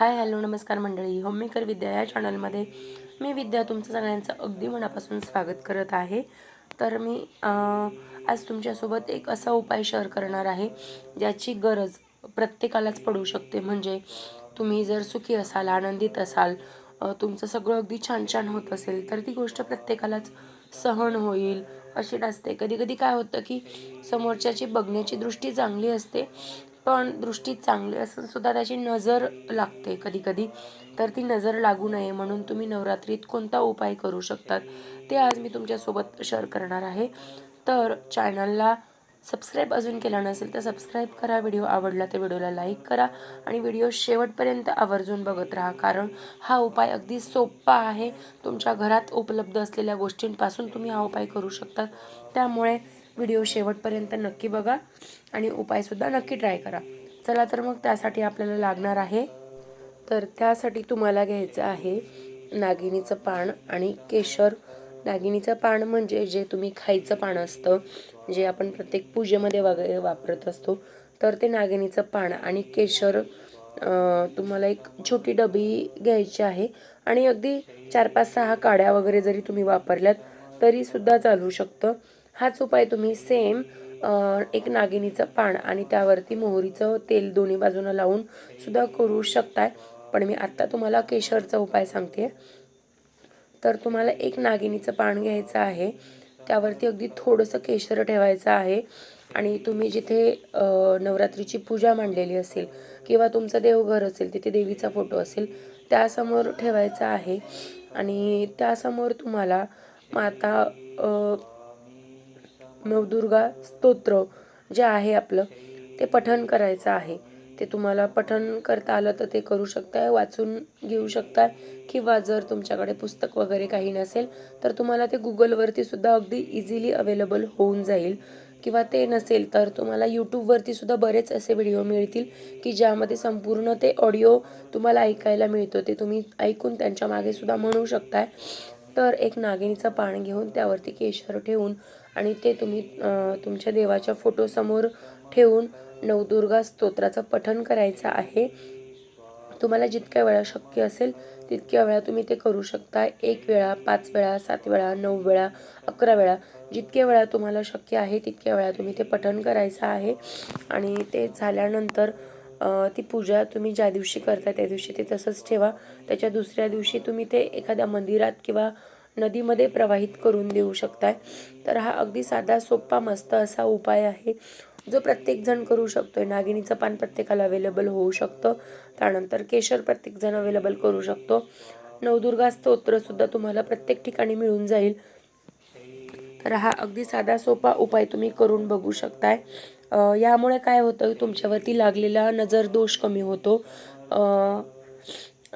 Hi hello नमस्कार मंडळी. Homemaker विद्या या चॅनलमध्ये मी विद्या तुमचं सगळ्यांचं अगदी मनापासून स्वागत करत आहे. तर मी आज तुमच्यासोबत एक असा उपाय शेअर करणार आहे ज्याची गरज प्रत्येकालाच पडू शकते. म्हणजे तुम्ही जर सुखी असाल आनंदित असाल तुमचं सगळं अगदी छान छान होत असेल तर ती गोष्ट प्रत्येकालाच सहन होईल. अशी नसते. कधी कधी काय होतं की समोरच्याची बघण्याची दृष्टी चांगली असते. पण दृष्टी चांगली असून सुद्धा त्याची नजर लागते कधी कधी तर ती नजर लागू नये म्हणून तुम्ही नवरात्रीत कोणता उपाय करू शकतात ते आज मी तुमच्यासोबत शेअर करणार आहे. तर चॅनलला सबस्क्राईब अजून केला नसेल तर सबस्क्राईब करा. व्हिडिओ आवडला तर व्हिडिओला लाईक करा आणि व्हिडिओ शेवटपर्यंत आवर्जून बघत राहा. कारण हा उपाय अगदी सोपा आहे. तुमच्या घरात उपलब्ध असलेल्या गोष्टींपासून तुम्ही हा उपाय करू शकता. त्यामुळे व्हिडिओ शेवटपर्यंत नक्की बघा आणि उपायसुद्धा नक्की ट्राय करा. चला तर मग त्यासाठी आपल्याला लागणार आहे. तर त्यासाठी तुम्हाला घ्यायचं आहे नागिनीचं पान आणि केशर. नागिनीचं पान म्हणजे जे तुम्ही खायचं पान असतं जे आपण प्रत्येक पूजेमध्ये वगैरे वापरत असतो तर ते नागिनीचं पान आणि केशर तुम्हाला एक छोटी डबी घ्यायची आहे. आणि अगदी चार पाच सहा काड्या वगैरे जरी तुम्ही वापरल्यात तरीसुद्धा चालू शकतं. हाच उपाय तुम्ही सेम एक नागिनीचं पान आणि त्यावरती मोहरीचं तेल दोन्ही बाजूनं लावून सुद्धा करू शकताय. पण मी आत्ता तुम्हाला केशरचा उपाय सांगते. तर तुम्हाला एक नागिनीचं पान घ्यायचं आहे. त्यावरती अगदी थोडंसं केशर ठेवायचं आहे. आणि तुम्ही जिथे नवरात्रीची पूजा मांडलेली असेल किंवा तुमचं देवघर असेल तिथे देवीचा फोटो असेल त्यासमोर ठेवायचा आहे. आणि त्यासमोर तुम्हाला माता नवदुर्गा स्तोत्र जे आहे आपलं ते पठन करायचं आहे. ते तुम्हाला पठन करता आलं तर ते करू शकताय वाचून घेऊ शकताय किंवा जर तुमच्याकडे पुस्तक वगैरे काही नसेल तर तुम्हाला ते गुगलवरती सुद्धा अगदी इझिली अवेलेबल होऊन जाईल. किंवा ते नसेल तर तुम्हाला यूट्यूबवरती सुद्धा बरेच असे व्हिडिओ मिळतील की ज्यामध्ये संपूर्ण ते ऑडिओ तुम्हाला ऐकायला मिळतो. ते तुम्ही ऐकून त्यांच्या मागे सुद्धा म्हणू शकताय. तर एक नागिनीचं पान घेऊन त्यावरती केशर ठेवून आणि ते तुम्ही तुमच्या देवाच्या फोटोसमोर ठेवून नवदुर्गा स्तोत्राचं पठण करायचं आहे. तुम्हाला जितक्या वेळा शक्य असेल तितक्या वेळा तुम्ही ते करू शकता. एक वेळा पाच वेळा सात वेळा नऊ वेळा अकरा वेळा जितक्या वेळा तुम्हाला शक्य आहे तितक्या वेळा तुम्ही ते पठण करायचं आहे. आणि ते झाल्यानंतर ती पूजा तुम्ही ज्या दिवशी करता त्या दिवशी ते तसंच ठेवा. त्याच्या दुसऱ्या दिवशी तुम्ही ते एखाद्या मंदिरात किंवा नदीमध्ये प्रवाहित करून देऊ शकताय. तर हा अगदी साधा सोपा मस्त असा उपाय आहे. जो प्रत्येकजण करू शकतोय. नागिनीचं पान प्रत्येकाला अवेलेबल होऊ शकतं. त्यानंतर केशर प्रत्येकजण अवेलेबल करू शकतो. नवदुर्गा स्तोत्रसुद्धा तुम्हाला प्रत्येक ठिकाणी मिळून जाईल. तर हा अगदी साधा सोपा उपाय तुम्ही करून बघू शकताय. यामुळे काय होतं तुमच्यावरती लागलेला नजर दोष कमी होतो.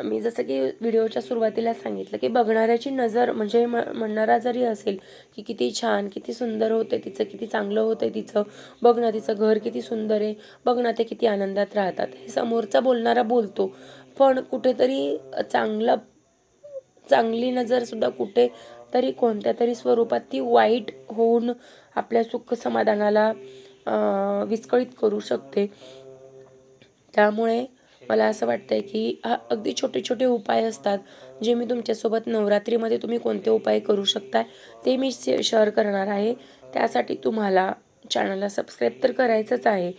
मी जसं की व्हिडिओच्या सुरुवातीला सांगितलं की बघणाऱ्याची नजर म्हणजे म म्हणणारा जरी असेल की किती छान किती सुंदर होते तिचं किती चांगलं होतं तिचं बघ ना तिचं घर किती सुंदर आहे बघ ना ते किती आनंदात राहतात. हे समोरचा बोलणारा बोलतो पण कुठेतरी चांगलं चांगली नजरसुद्धा कुठे तरी कोणत्या तरी स्वरूपात ती वाईट होऊन आपल्या सुख समाधानाला विस्कळीत करू शकते. त्यामुळे मला असं वाटतंय की हा अगदी छोटे छोटे उपाय असतात जे मी तुमच्यासोबत नवरात्रीमध्ये तुम्ही कोणते उपाय करू शकताय ते मी शे शेअर करणार आहे. त्यासाठी तुम्हाला चॅनलला सबस्क्राईब तर करायचंच आहे.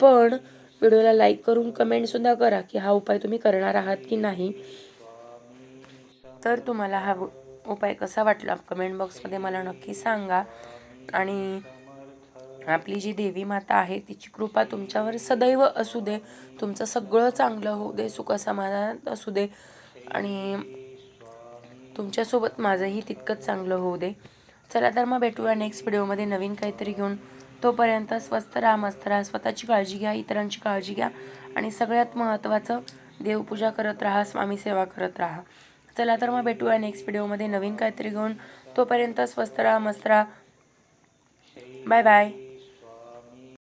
पण व्हिडिओला लाईक करून कमेंटसुद्धा करा की हा उपाय तुम्ही करणार आहात की नाही. तर तुम्हाला हा उपाय कसा वाटला? कमेंट बॉक्समध्ये मला नक्की सांगा. आणि आपली जी देवी माता आहे तिची कृपा तुमच्यावर सदैव असू दे. तुमचं सगळं चांगलं होऊ दे सुखसमाधानात असू दे. आणि तुमच्यासोबत माझंही तितकंच चांगलं होऊ दे. चला तर मग भेटूया नेक्स्ट व्हिडिओमध्ये नवीन काहीतरी घेऊन. तोपर्यंत स्वस्त राहा मस्त राहा. स्वतःची काळजी घ्या इतरांची काळजी घ्या. आणि सगळ्यात महत्त्वाचं देवपूजा करत राहा स्वामी सेवा करत राहा. चला तर मग भेटूया नेक्स्ट व्हिडिओमध्ये नवीन काहीतरी घेऊन. तोपर्यंत स्वस्त राहा मस्त राहा. Bye bye